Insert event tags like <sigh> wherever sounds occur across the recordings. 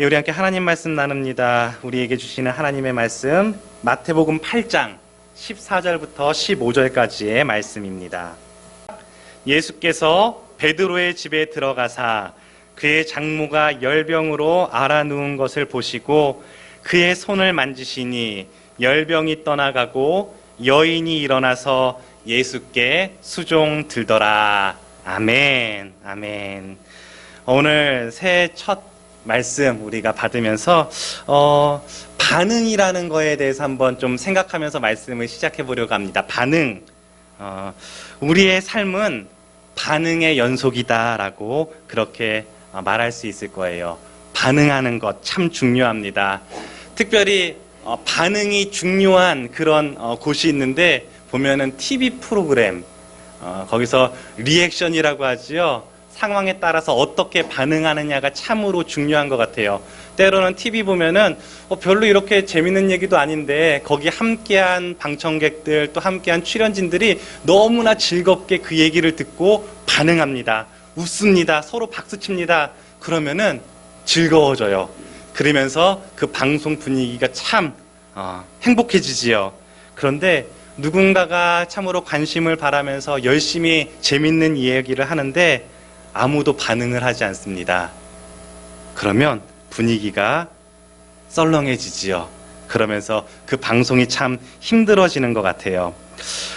예, 우리 함께 하나님 말씀 나눕니다. 우리에게 주시는 하나님의 말씀 마태복음 8장 14절부터 15절까지의 말씀입니다. 예수께서 베드로의 집에 들어가사 그의 장모가 열병으로 앓아 누운 것을 보시고 그의 손을 만지시니 열병이 떠나가고 여인이 일어나서 예수께 수종 들더라. 아멘. 아멘. 오늘 새해 첫 말씀 우리가 받으면서 어, 반응이라는 거에 대해서 한번 좀 생각하면서 말씀을 시작해 보려고 합니다. 반응. 어, 우리의 삶은 반응의 연속이다라고 그렇게 어, 말할 수 있을 거예요. 반응하는 것 참 중요합니다. 특별히 어, 반응이 중요한 그런 어, 곳이 있는데 보면은 TV 프로그램 어, 거기서 리액션이라고 하지요. 상황에 따라서 어떻게 반응하느냐가 참으로 중요한 것 같아요. 때로는 TV 보면은 어, 별로 이렇게 재밌는 얘기도 아닌데 거기 함께한 방청객들 또 함께한 출연진들이 너무나 즐겁게 그 얘기를 듣고 반응합니다. 웃습니다. 서로 박수칩니다. 그러면은 즐거워져요. 그러면서 그 방송 분위기가 참 어, 행복해지지요. 그런데 누군가가 참으로 관심을 바라면서 열심히 재밌는 이야기를 하는데 아무도 반응을 하지 않습니다. 그러면 분위기가 썰렁해지지요. 그러면서 그 방송이 참 힘들어지는 것 같아요.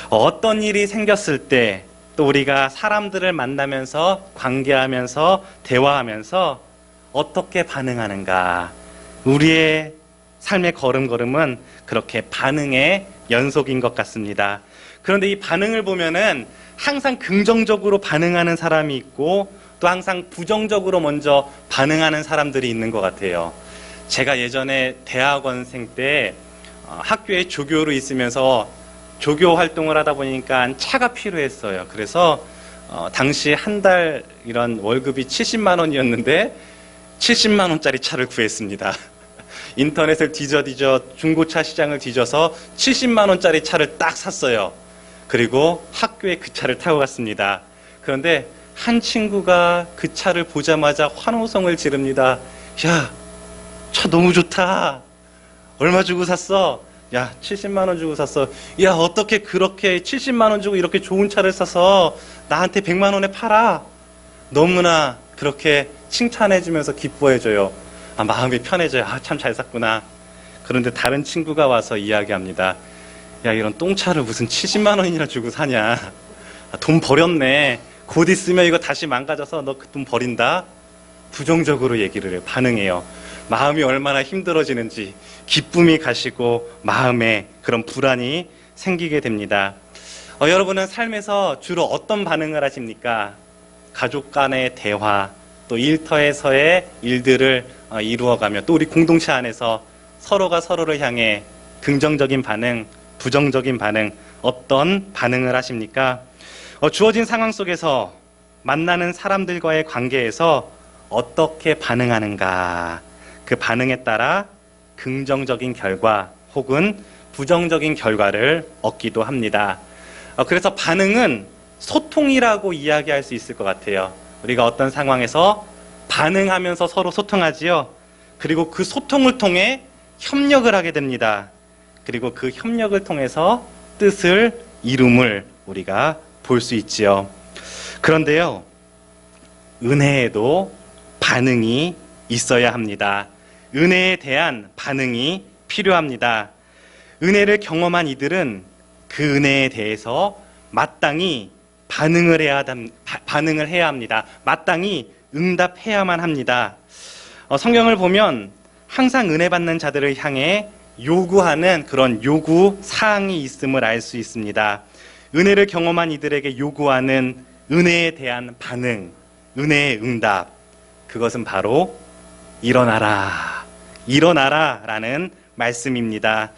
어떤 일이 생겼을 때 또 우리가 사람들을 만나면서 관계하면서 대화하면서 어떻게 반응하는가. 우리의 삶의 걸음걸음은 그렇게 반응의 연속인 것 같습니다. 그런데 이 반응을 보면은 항상 긍정적으로 반응하는 사람이 있고 또 항상 부정적으로 먼저 반응하는 사람들이 있는 것 같아요. 제가 예전에 대학원생 때 어, 학교에 조교로 있으면서 조교 활동을 하다 보니까 차가 필요했어요. 그래서 어, 당시 한 달 이런 월급이 70만 원이었는데 70만 원짜리 차를 구했습니다. <laughs> 인터넷을 뒤져 뒤져 중고차 시장을 뒤져서 70만 원짜리 차를 딱 샀어요. 그리고 학교에 그 차를 타고 갔습니다. 그런데 한 친구가 그 차를 보자마자 환호성을 지릅니다. 야, 차 너무 좋다. 얼마 주고 샀어? 야, 70만 원 주고 샀어. 야, 어떻게 그렇게 70만 원 주고 이렇게 좋은 차를 사서 나한테 100만 원에 팔아? 너무나 그렇게 칭찬해 주면서 기뻐해 줘요. 아, 마음이 편해져요. 아, 참 잘 샀구나. 그런데 다른 친구가 와서 이야기합니다. 야, 이런 똥차를 무슨 70만 원이나 주고 사냐. 아, 돈 버렸네. 곧 있으면 이거 다시 망가져서 너 그 돈 버린다? 부정적으로 얘기를 해요. 반응해요. 마음이 얼마나 힘들어지는지 기쁨이 가시고 마음에 그런 불안이 생기게 됩니다. 어, 여러분은 삶에서 주로 어떤 반응을 하십니까? 가족 간의 대화, 또 일터에서의 일들을 어, 이루어가며 또 우리 공동체 안에서 서로가 서로를 향해 긍정적인 반응, 부정적인 반응, 어떤 반응을 하십니까? 어, 주어진 상황 속에서 만나는 사람들과의 관계에서 어떻게 반응하는가? 그 반응에 따라 긍정적인 결과 혹은 부정적인 결과를 얻기도 합니다. 어, 그래서 반응은 소통이라고 이야기할 수 있을 것 같아요. 우리가 어떤 상황에서 반응하면서 서로 소통하지요. 그리고 그 소통을 통해 협력을 하게 됩니다. 그리고 그 협력을 통해서 뜻을 이룸을 우리가 볼 수 있지요. 그런데요, 은혜에도 반응이 있어야 합니다. 은혜에 대한 반응이 필요합니다. 은혜를 경험한 이들은 그 은혜에 대해서 마땅히 반응을 해야, 반응을 해야 합니다. 마땅히 응답해야만 합니다. 어, 성경을 보면 항상 은혜 받는 자들을 향해 요구하는 그런 요구 사항이 있음을 알 수 있습니다. 은혜를 경험한 이들에게 요구하는 은혜에 대한 반응, 은혜의 응답. 그것은 바로 일어나라, 일어나라 라는 말씀입니다.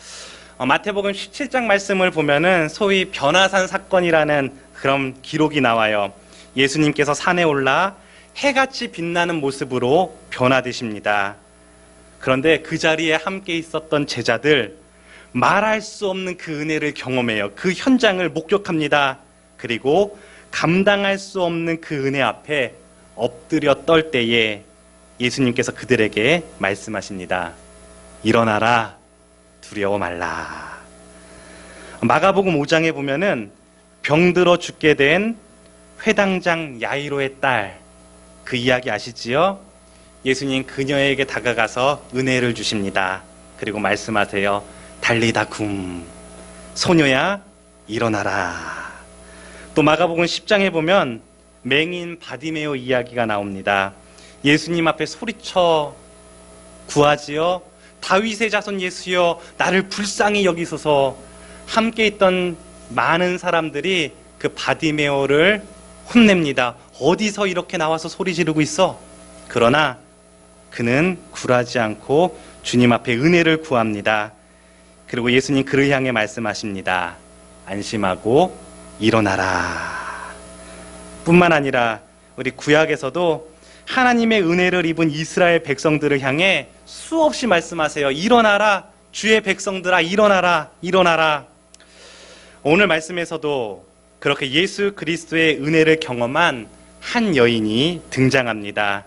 어, 마태복음 17장 말씀을 보면은 소위 변화산 사건이라는 그런 기록이 나와요. 예수님께서 산에 올라 해같이 빛나는 모습으로 변화되십니다. 그런데 그 자리에 함께 있었던 제자들 말할 수 없는 그 은혜를 경험해요. 그 현장을 목격합니다. 그리고 감당할 수 없는 그 은혜 앞에 엎드려 떨 때에 예수님께서 그들에게 말씀하십니다. 일어나라, 두려워 말라. 마가복음 5장에 보면은 병들어 죽게 된 회당장 야이로의 딸, 그 이야기 아시지요? 예수님 그녀에게 다가가서 은혜를 주십니다. 그리고 말씀하세요. 달리다 굼. 소녀야, 일어나라. 또 마가복음 10장에 보면 맹인 바디메오 이야기가 나옵니다. 예수님 앞에 소리쳐 구하지요. 다윗의 자손 예수여, 나를 불쌍히 여기소서. 함께 있던 많은 사람들이 그 바디메오를 혼냅니다. 어디서 이렇게 나와서 소리 지르고 있어? 그러나 그는 굴하지 않고 주님 앞에 은혜를 구합니다. 그리고 예수님 그를 향해 말씀하십니다. 안심하고 일어나라. 뿐만 아니라 우리 구약에서도 하나님의 은혜를 입은 이스라엘 백성들을 향해 수없이 말씀하세요. 일어나라. 주의 백성들아 일어나라. 일어나라. 오늘 말씀에서도 그렇게 예수 그리스도의 은혜를 경험한 한 여인이 등장합니다.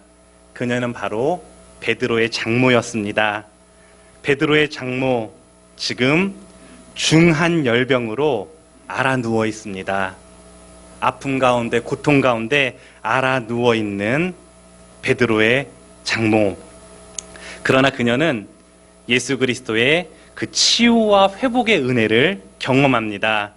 그녀는 바로 베드로의 장모였습니다. 베드로의 장모 지금 중한 열병으로 알아 누워 있습니다. 아픔 가운데 고통 가운데 알아 누워 있는 베드로의 장모. 그러나 그녀는 예수 그리스도의 그 치유와 회복의 은혜를 경험합니다.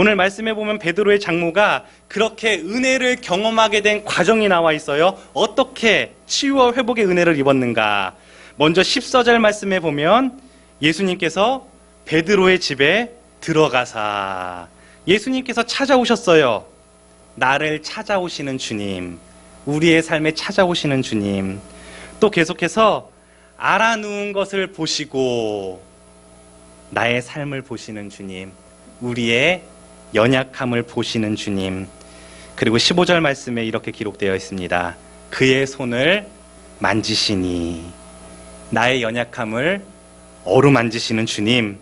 오늘 말씀해 보면 베드로의 장모가 그렇게 은혜를 경험하게 된 과정이 나와 있어요. 어떻게 치유와 회복의 은혜를 입었는가? 먼저 14절 말씀해 보면 예수님께서 베드로의 집에 들어가사 예수님께서 찾아오셨어요. 나를 찾아오시는 주님, 우리의 삶에 찾아오시는 주님. 또 계속해서 알아 누운 것을 보시고 나의 삶을 보시는 주님, 우리의 연약함을 보시는 주님. 그리고 15절 말씀에 이렇게 기록되어 있습니다. 그의 손을 만지시니 나의 연약함을 어루만지시는 주님.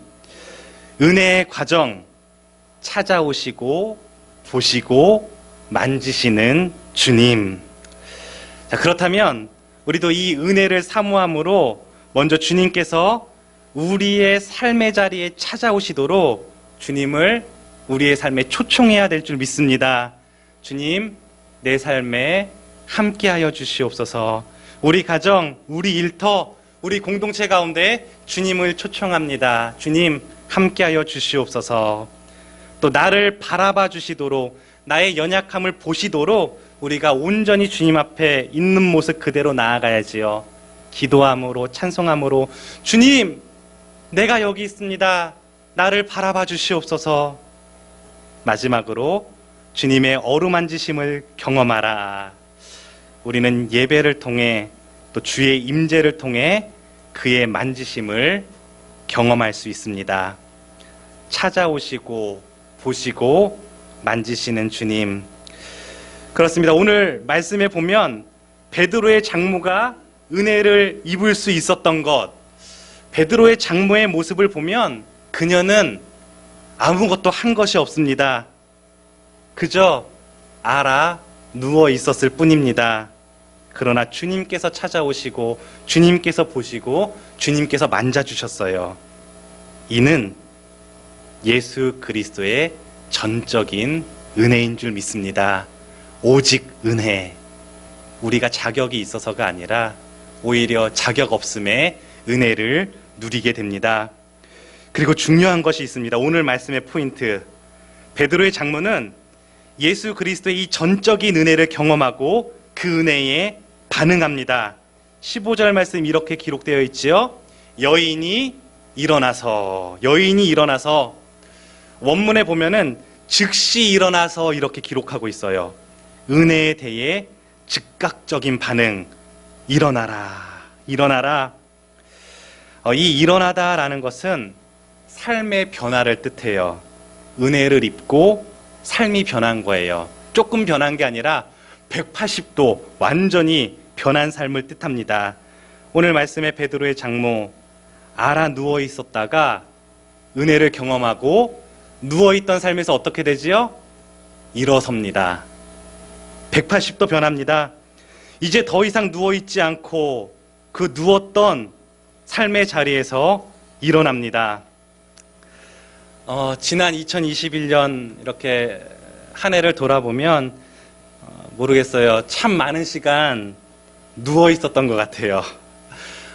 은혜의 과정 찾아오시고 보시고 만지시는 주님. 자, 그렇다면 우리도 이 은혜를 사모함으로 먼저 주님께서 우리의 삶의 자리에 찾아오시도록 주님을 우리의 삶에 초청해야 될 줄 믿습니다. 주님, 내 삶에 함께하여 주시옵소서. 우리 가정, 우리 일터, 우리 공동체 가운데 주님을 초청합니다. 주님, 함께하여 주시옵소서. 또 나를 바라봐 주시도록 나의 연약함을 보시도록 우리가 온전히 주님 앞에 있는 모습 그대로 나아가야지요. 기도함으로 찬송함으로 주님, 내가 여기 있습니다. 나를 바라봐 주시옵소서. 마지막으로 주님의 어루만지심을 경험하라. 우리는 예배를 통해 또 주의 임재를 통해 그의 만지심을 경험할 수 있습니다. 찾아오시고 보시고 만지시는 주님. 그렇습니다. 오늘 말씀에 보면 베드로의 장모가 은혜를 입을 수 있었던 것, 베드로의 장모의 모습을 보면 그녀는 아무것도 한 것이 없습니다. 그저 알아 누워 있었을 뿐입니다. 그러나 주님께서 찾아오시고 주님께서 보시고 주님께서 만져주셨어요. 이는 예수 그리스도의 전적인 은혜인 줄 믿습니다. 오직 은혜. 우리가 자격이 있어서가 아니라 오히려 자격 없음에 은혜를 누리게 됩니다. 그리고 중요한 것이 있습니다. 오늘 말씀의 포인트. 베드로의 장모는 예수 그리스도의 이 전적인 은혜를 경험하고 그 은혜에 반응합니다. 15절 말씀 이렇게 기록되어 있지요. 여인이 일어나서 여인이 일어나서 원문에 보면은 즉시 일어나서 이렇게 기록하고 있어요. 은혜에 대해 즉각적인 반응. 일어나라. 일어나라. 어, 이 일어나다라는 것은 삶의 변화를 뜻해요. 은혜를 입고 삶이 변한 거예요. 조금 변한 게 아니라 180도 완전히 변한 삶을 뜻합니다. 오늘 말씀의 베드로의 장모 알아 누워 있었다가 은혜를 경험하고 누워 있던 삶에서 어떻게 되지요? 일어섭니다. 180도 변합니다. 이제 더 이상 누워 있지 않고 그 누웠던 삶의 자리에서 일어납니다. 어, 지난 2021년 이렇게 한 해를 돌아보면 어, 모르겠어요. 참 많은 시간 누워 있었던 것 같아요.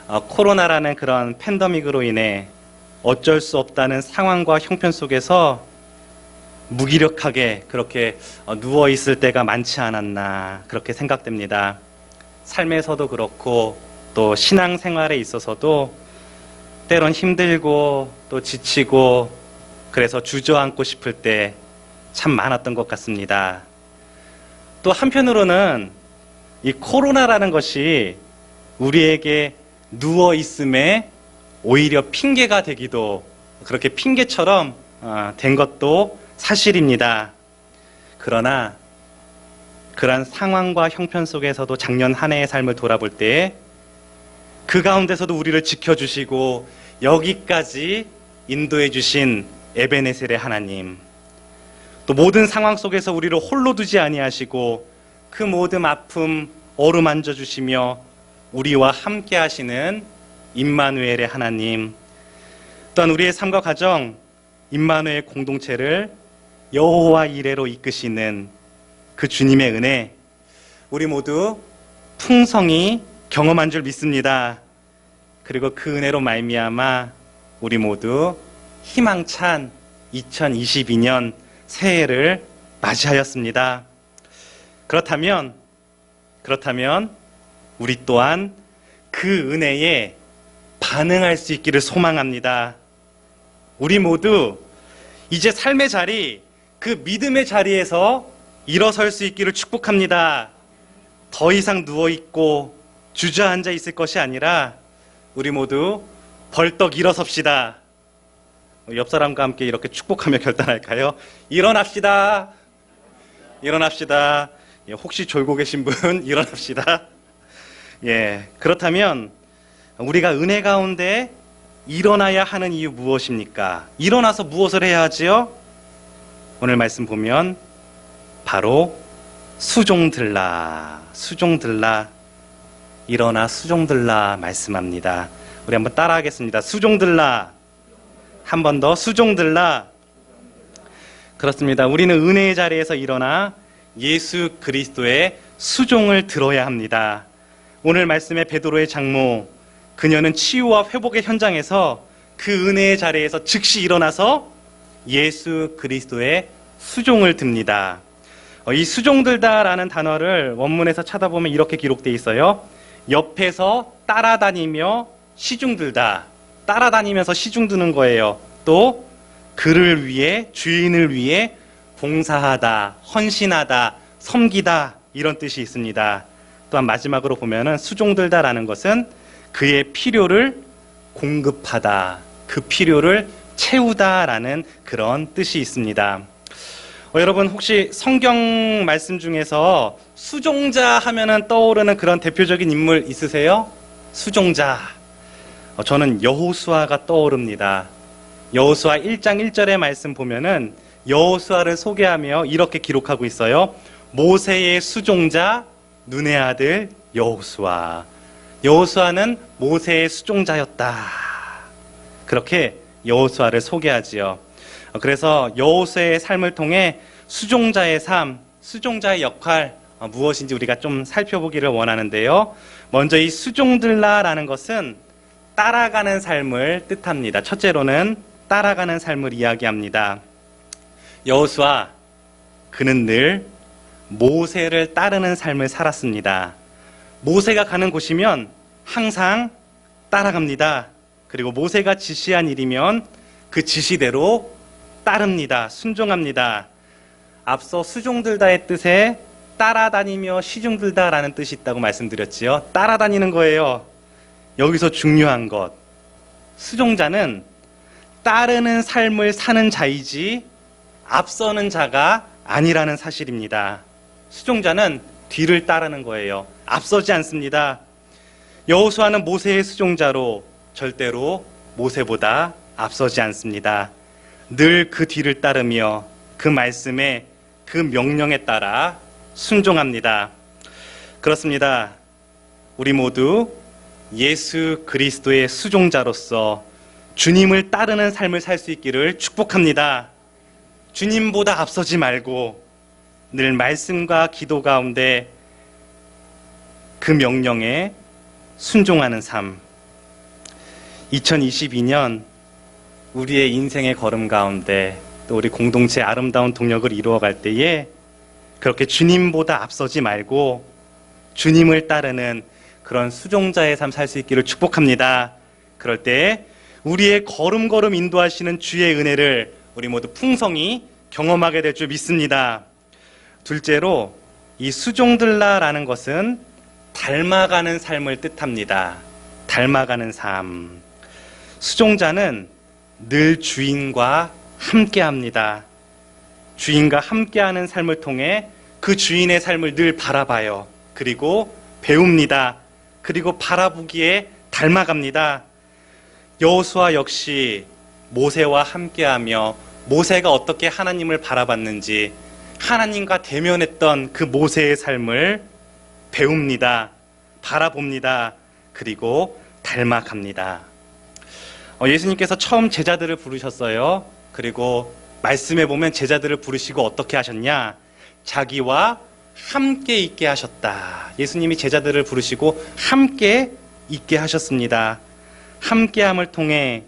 어, 코로나라는 그런 팬데믹으로 인해 어쩔 수 없다는 상황과 형편 속에서 무기력하게 그렇게 어, 누워 있을 때가 많지 않았나 그렇게 생각됩니다. 삶에서도 그렇고 또 신앙 생활에 있어서도 때론 힘들고 또 지치고 그래서 주저앉고 싶을 때 참 많았던 것 같습니다. 또 한편으로는 이 코로나라는 것이 우리에게 누워 있음에 오히려 핑계가 되기도 그렇게 핑계처럼 어, 된 것도 사실입니다. 그러나 그러한 상황과 형편 속에서도 작년 한 해의 삶을 돌아볼 때 그 가운데서도 우리를 지켜주시고 여기까지 인도해 주신 에베네셀의 하나님 또 모든 상황 속에서 우리를 홀로 두지 아니하시고 그 모든 아픔 어루만져 주시며 우리와 함께 하시는 임마누엘의 하나님 또한 우리의 삶과 가정 임마누엘 공동체를 여호와 이레로 이끄시는 그 주님의 은혜 우리 모두 풍성히 경험한 줄 믿습니다. 그리고 그 은혜로 말미암아 우리 모두 희망찬 2022년 새해를 맞이하였습니다. 그렇다면 그렇다면 우리 또한 그 은혜에 반응할 수 있기를 소망합니다. 우리 모두 이제 삶의 자리, 그 믿음의 자리에서 일어설 수 있기를 축복합니다. 더 이상 누워있고 주저앉아 있을 것이 아니라 우리 모두 벌떡 일어섭시다. 옆 사람과 함께 이렇게 축복하며 결단할까요? 일어납시다. 일어납시다. 예, 혹시 졸고 계신 분 <laughs> 일어납시다. 예, 그렇다면 우리가 은혜 가운데 일어나야 하는 이유 무엇입니까? 일어나서 무엇을 해야 하지요? 오늘 말씀 보면 바로 수종들라, 수종들라, 일어나 수종들라 말씀합니다. 우리 한번 따라하겠습니다. 수종들라, 한 번 더 수종들라. 그렇습니다. 우리는 은혜의 자리에서 일어나 예수 그리스도의 수종을 들어야 합니다. 오늘 말씀의 베드로의 장모 그녀는 치유와 회복의 현장에서 그 은혜의 자리에서 즉시 일어나서 예수 그리스도의 수종을 듭니다. 어, 이 수종들다라는 단어를 원문에서 찾아보면 이렇게 기록되어 있어요. 옆에서 따라다니며 시중들다. 따라다니면서 시중 드는 거예요. 또 그를 위해 주인을 위해 봉사하다, 헌신하다, 섬기다 이런 뜻이 있습니다. 또한 마지막으로 보면은 수종들다라는 것은 그의 필요를 공급하다, 그 필요를 채우다라는 그런 뜻이 있습니다. 어, 여러분 혹시 성경 말씀 중에서 수종자 하면은 떠오르는 그런 대표적인 인물 있으세요? 수종자. 어, 저는 여호수아가 떠오릅니다. 여호수아 1장 1절의 말씀 보면은 여호수아를 소개하며 이렇게 기록하고 있어요. 모세의 수종자 눈의 아들 여호수아. 여호수아는 모세의 수종자였다. 그렇게 여호수아를 소개하지요. 어, 그래서 여호수아의 삶을 통해 수종자의 삶, 수종자의 역할 어, 무엇인지 우리가 좀 살펴보기를 원하는데요. 먼저 이 수종들라라는 것은 따라가는 삶을 뜻합니다. 첫째로는 따라가는 삶을 이야기합니다. 여호수아 그는 늘 모세를 따르는 삶을 살았습니다. 모세가 가는 곳이면 항상 따라갑니다. 그리고 모세가 지시한 일이면 그 지시대로 따릅니다. 순종합니다. 앞서 수종들다의 뜻에 따라다니며 시중들다라는 뜻이 있다고 말씀드렸지요. 따라다니는 거예요. 여기서 중요한 것. 수종자는 따르는 삶을 사는 자이지 앞서는 자가 아니라는 사실입니다. 수종자는 뒤를 따르는 거예요. 앞서지 않습니다. 여호수아는 모세의 수종자로 절대로 모세보다 앞서지 않습니다. 늘 그 뒤를 따르며 그 말씀에 그 명령에 따라 순종합니다. 그렇습니다. 우리 모두 예수 그리스도의 수종자로서 주님을 따르는 삶을 살 수 있기를 축복합니다. 주님보다 앞서지 말고 늘 말씀과 기도 가운데 그 명령에 순종하는 삶. 2022년 우리의 인생의 걸음 가운데 또 우리 공동체 아름다운 동력을 이루어갈 때에 그렇게 주님보다 앞서지 말고 주님을 따르는 그런 수종자의 삶 살 수 있기를 축복합니다. 그럴 때 우리의 걸음걸음 인도하시는 주의 은혜를 우리 모두 풍성히 경험하게 될 줄 믿습니다. 둘째로 이 수종들라라는 것은 닮아가는 삶을 뜻합니다. 닮아가는 삶. 수종자는 늘 주인과 함께 합니다. 주인과 함께하는 삶을 통해 그 주인의 삶을 늘 바라봐요. 그리고 배웁니다. 그리고 바라보기에 닮아갑니다. 여호수아 역시 모세와 함께하며 모세가 어떻게 하나님을 바라봤는지 하나님과 대면했던 그 모세의 삶을 배웁니다. 바라봅니다. 그리고 닮아갑니다. 어, 예수님께서 처음 제자들을 부르셨어요. 그리고 말씀에 보면 제자들을 부르시고 어떻게 하셨냐? 자기와 함께 있게 하셨다. 예수님이 제자들을 부르시고 함께 있게 하셨습니다. 함께함을 통해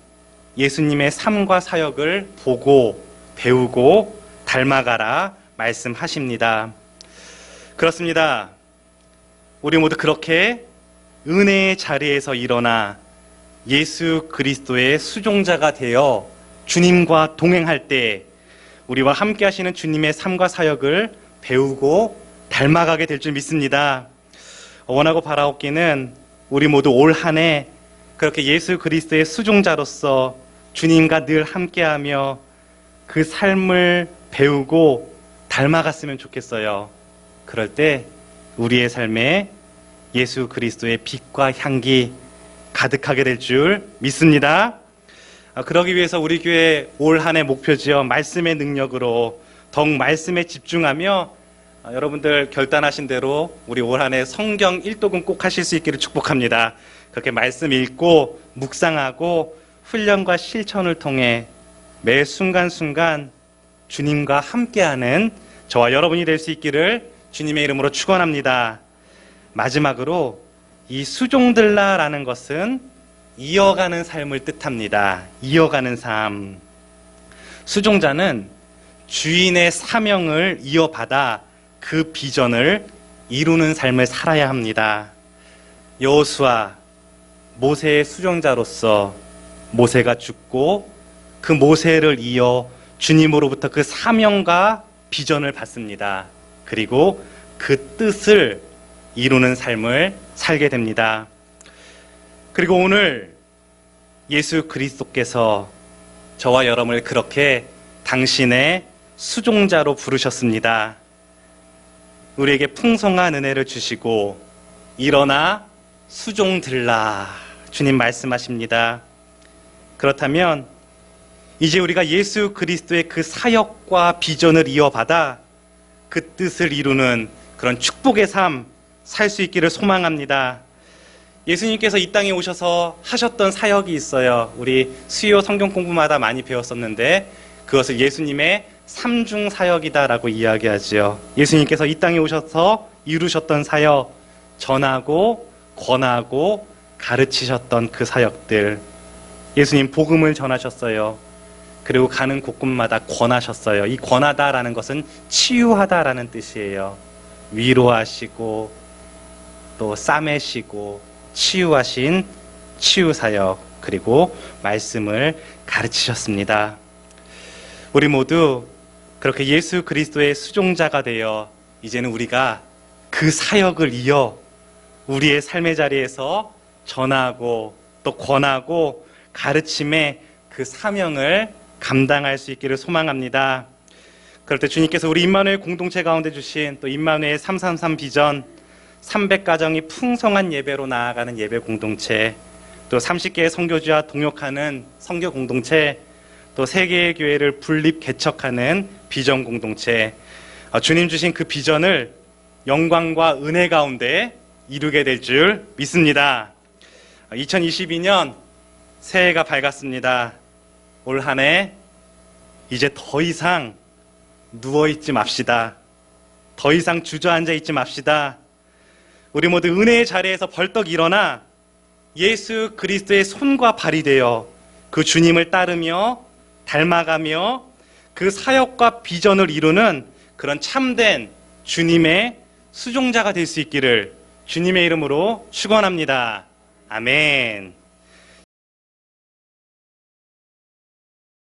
예수님의 삶과 사역을 보고 배우고 닮아가라 말씀하십니다. 그렇습니다. 우리 모두 그렇게 은혜의 자리에서 일어나 예수 그리스도의 수종자가 되어 주님과 동행할 때 우리와 함께 하시는 주님의 삶과 사역을 배우고 닮아가게 될 줄 믿습니다. 원하고 바라옵기는 우리 모두 올 한 해 그렇게 예수 그리스도의 수종자로서 주님과 늘 함께하며 그 삶을 배우고 닮아갔으면 좋겠어요. 그럴 때 우리의 삶에 예수 그리스도의 빛과 향기 가득하게 될 줄 믿습니다. 아, 그러기 위해서 우리 교회 올 한 해 목표지어 말씀의 능력으로 더욱 말씀에 집중하며 아, 여러분들 결단하신 대로 우리 올 한해 성경 일독은 꼭 하실 수 있기를 축복합니다. 그렇게 말씀 읽고 묵상하고 훈련과 실천을 통해 매 순간순간 주님과 함께하는 저와 여러분이 될 수 있기를 주님의 이름으로 축원합니다. 마지막으로 이 수종들라라는 것은 이어가는 삶을 뜻합니다. 이어가는 삶. 수종자는 주인의 사명을 이어받아 그 비전을 이루는 삶을 살아야 합니다. 여호수아 모세의 수종자로서 모세가 죽고 그 모세를 이어 주님으로부터 그 사명과 비전을 받습니다. 그리고 그 뜻을 이루는 삶을 살게 됩니다. 그리고 오늘 예수 그리스도께서 저와 여러분을 그렇게 당신의 수종자로 부르셨습니다. 우리에게 풍성한 은혜를 주시고 일어나 수종 들라 주님 말씀하십니다. 그렇다면 이제 우리가 예수 그리스도의 그 사역과 비전을 이어받아 그 뜻을 이루는 그런 축복의 삶 살 수 있기를 소망합니다. 예수님께서 이 땅에 오셔서 하셨던 사역이 있어요. 우리 수요 성경 공부마다 많이 배웠었는데 그것을 예수님의 삼중 사역이다라고 이야기하지요. 예수님께서 이 땅에 오셔서 이루셨던 사역, 전하고 권하고 가르치셨던 그 사역들. 예수님 복음을 전하셨어요. 그리고 가는 곳곳마다 권하셨어요. 이 권하다라는 것은 치유하다라는 뜻이에요. 위로하시고 또 싸매시고 치유하신 치유사역 그리고 말씀을 가르치셨습니다. 우리 모두 그렇게 예수 그리스도의 수종자가 되어 이제는 우리가 그 사역을 이어 우리의 삶의 자리에서 전하고 또 권하고 가르침의 그 사명을 감당할 수 있기를 소망합니다. 그럴 때 주님께서 우리 임마누엘 공동체 가운데 주신 또 임마누엘 333 비전 300가정이 풍성한 예배로 나아가는 예배 공동체, 또 30개의 선교주와 동역하는 선교 공동체, 또 세계의 교회를 분립 개척하는 비전 공동체, 어, 주님 주신 그 비전을 영광과 은혜 가운데 이루게 될 줄 믿습니다. 2022년 새해가 밝았습니다. 올 한 해 이제 더 이상 누워 있지 맙시다. 더 이상 주저앉아 있지 맙시다. 우리 모두 은혜의 자리에서 벌떡 일어나 예수 그리스도의 손과 발이 되어 그 주님을 따르며 닮아가며 그 사역과 비전을 이루는 그런 참된 주님의 수종자가 될 수 있기를 주님의 이름으로 축원합니다. 아멘.